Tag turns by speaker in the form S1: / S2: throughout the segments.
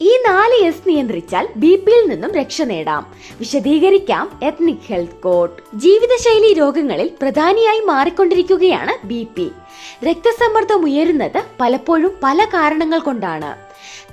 S1: ഈ നാല് S നിയന്ത്രിച്ചാൽ B പിയിൽ നിന്നും രക്ഷ നേടാം. വിശദീകരിക്കാം എത്നിക് ഹെൽത്ത് കോഡ് ജീവിതശൈലി രോഗങ്ങളിൽ പ്രധാനിയായി മാറിക്കൊണ്ടിരിക്കുകയാണ് ബി പി രക്തസമ്മർദ്ദം ഉയരുന്നത് പലപ്പോഴും പല കാരണങ്ങൾ കൊണ്ടാണ്.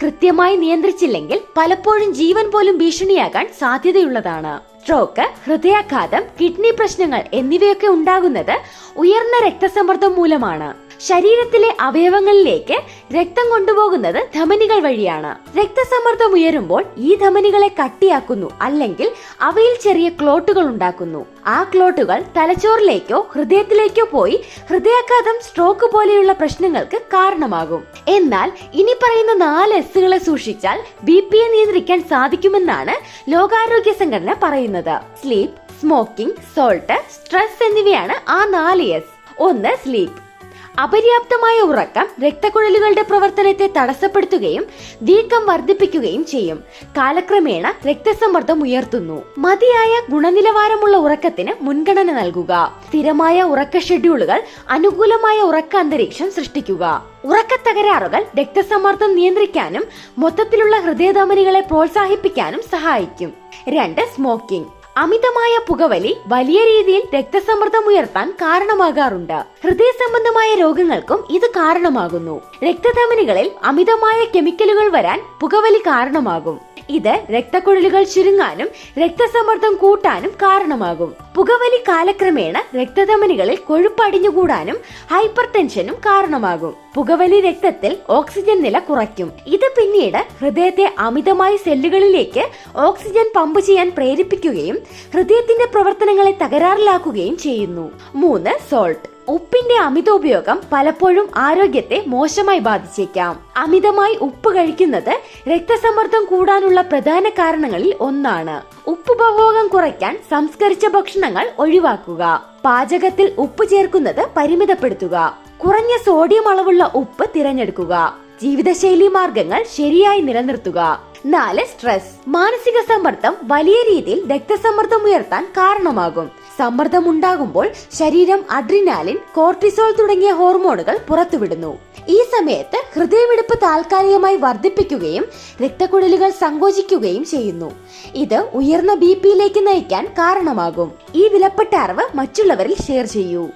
S1: കൃത്യമായി നിയന്ത്രിച്ചില്ലെങ്കിൽ പലപ്പോഴും ജീവൻ പോലും ഭീഷണിയാകാൻ സാധ്യതയുള്ളതാണ്. സ്ട്രോക്ക് ഹൃദയാഘാതം കിഡ്നി പ്രശ്നങ്ങൾ എന്നിവയൊക്കെ ഉണ്ടാകുന്നത് ഉയർന്ന രക്തസമ്മർദ്ദം മൂലമാണ്. ശരീരത്തിലെ അവയവങ്ങളിലേക്ക് രക്തം കൊണ്ടുപോകുന്നത് ധമനികൾ വഴിയാണ്. രക്തസമ്മർദ്ദം ഉയരുമ്പോൾ ഈ ധമനികളെ കട്ടിയാക്കുന്നു അല്ലെങ്കിൽ അവയിൽ ചെറിയ ക്ലോട്ടുകൾ ഉണ്ടാക്കുന്നു. ആ ക്ലോട്ടുകൾ തലച്ചോറിലേക്കോ ഹൃദയത്തിലേക്കോ പോയി ഹൃദയാഘാതം സ്ട്രോക്ക് പോലെയുള്ള പ്രശ്നങ്ങൾക്ക് കാരണമാകും. എന്നാൽ ഇനി പറയുന്ന നാല് എസ്സുകളെ സൂക്ഷിച്ചാൽ ബി പിയെ നിയന്ത്രിക്കാൻ സാധിക്കുമെന്നാണ് ലോകാരോഗ്യ സംഘടന പറയുന്നത്. സ്ലീപ്പ് സ്മോക്കിംഗ് സോൾട്ട് സ്ട്രെസ് എന്നിവയാണ് ആ നാല് എസ്. ഒന്ന് സ്ലീപ്പ്. അപര്യാപ്തമായ ഉറക്കം രക്തക്കുഴലുകളുടെ പ്രവർത്തനത്തെ തടസ്സപ്പെടുത്തുകയും വീക്കം വർദ്ധിപ്പിക്കുകയും ചെയ്യും. കാലക്രമേണ രക്തസമ്മർദ്ദം ഉയർത്തുന്നു. മതിയായ ഗുണനിലവാരമുള്ള ഉറക്കത്തിന് മുൻഗണന നൽകുക. സ്ഥിരമായ ഉറക്ക ഷെഡ്യൂളുകൾ അനുകൂലമായ ഉറക്ക അന്തരീക്ഷം സൃഷ്ടിക്കുക. ഉറക്ക തകരാറുകൾ രക്തസമ്മർദ്ദം നിയന്ത്രിക്കാനും മൊത്തത്തിലുള്ള ഹൃദയധമനികളെ പ്രോത്സാഹിപ്പിക്കാനും സഹായിക്കും. രണ്ട് സ്മോക്കിംഗ് അമിതമായ പുകവലി വലിയ രീതിയിൽ രക്തസമ്മർദ്ദം ഉയർത്താൻ കാരണമാകാറുണ്ട്. ഹൃദയ സംബന്ധമായ രോഗങ്ങൾക്കും ഇത് കാരണമാകുന്നു. രക്തധമനികളിൽ അമിതമായ കെമിക്കലുകൾ വരാൻ പുകവലി കാരണമാകും. ഇത് രക്തക്കുഴലുകൾ ചുരുങ്ങാനും രക്തസമ്മർദ്ദം കൂട്ടാനും കാരണമാകും. പുകവലി കാലക്രമേണ രക്തധമനികളിൽ കൊഴുപ്പ് അടിഞ്ഞുകൂടാനും ഹൈപ്പർ ടെൻഷനും കാരണമാകും. പുകവലി രക്തത്തിൽ ഓക്സിജൻ നില കുറയ്ക്കും. ഇത് പിന്നീട് ഹൃദയത്തെ അമിതമായ സെല്ലുകളിലേക്ക് ഓക്സിജൻ പമ്പ് ചെയ്യാൻ പ്രേരിപ്പിക്കുകയും ഹൃദയത്തിന്റെ പ്രവർത്തനങ്ങളെ തകരാറിലാക്കുകയും ചെയ്യുന്നു. മൂന്ന് സോൾട്ട്. ഉപ്പിന്റെ അമിത ഉപയോഗം പലപ്പോഴും ആരോഗ്യത്തെ മോശമായി ബാധിച്ചേക്കാം. അമിതമായി ഉപ്പ് കഴിക്കുന്നത് രക്തസമ്മർദ്ദം കൂടാനുള്ള പ്രധാന കാരണങ്ങളിൽ ഒന്നാണ്. ഉപ്പുപഭോഗം കുറയ്ക്കാൻ സംസ്കരിച്ച ഭക്ഷണങ്ങൾ ഒഴിവാക്കുക. പാചകത്തിൽ ഉപ്പ് ചേർക്കുന്നത് പരിമിതപ്പെടുത്തുക. കുറഞ്ഞ സോഡിയം അളവുള്ള ഉപ്പ് തിരഞ്ഞെടുക്കുക. ജീവിതശൈലി മാർഗങ്ങൾ ശരിയായി നിലനിർത്തുക. നാല് സ്ട്രെസ് മാനസിക സമ്മർദ്ദം വലിയ രീതിയിൽ രക്തസമ്മർദ്ദം ഉയർത്താൻ കാരണമാകും. സമ്മർദ്ദം ഉണ്ടാകുമ്പോൾ ശരീരം അഡ്രിനാലിൻ കോർട്ടിസോൾ തുടങ്ങിയ ഹോർമോണുകൾ പുറത്തുവിടുന്നു. ഈ സമയത്ത് ഹൃദയമിടിപ്പ് താൽക്കാലികമായി വർദ്ധിപ്പിക്കുകയും രക്തക്കുഴലുകൾ സങ്കോചിക്കുകയും ചെയ്യുന്നു. ഇത് ഉയർന്ന ബി പിയിലേക്ക് നയിക്കാൻ കാരണമാകും. ഈ വിലപ്പെട്ട അറിവ് മറ്റുള്ളവരിൽ ഷെയർ ചെയ്യൂ.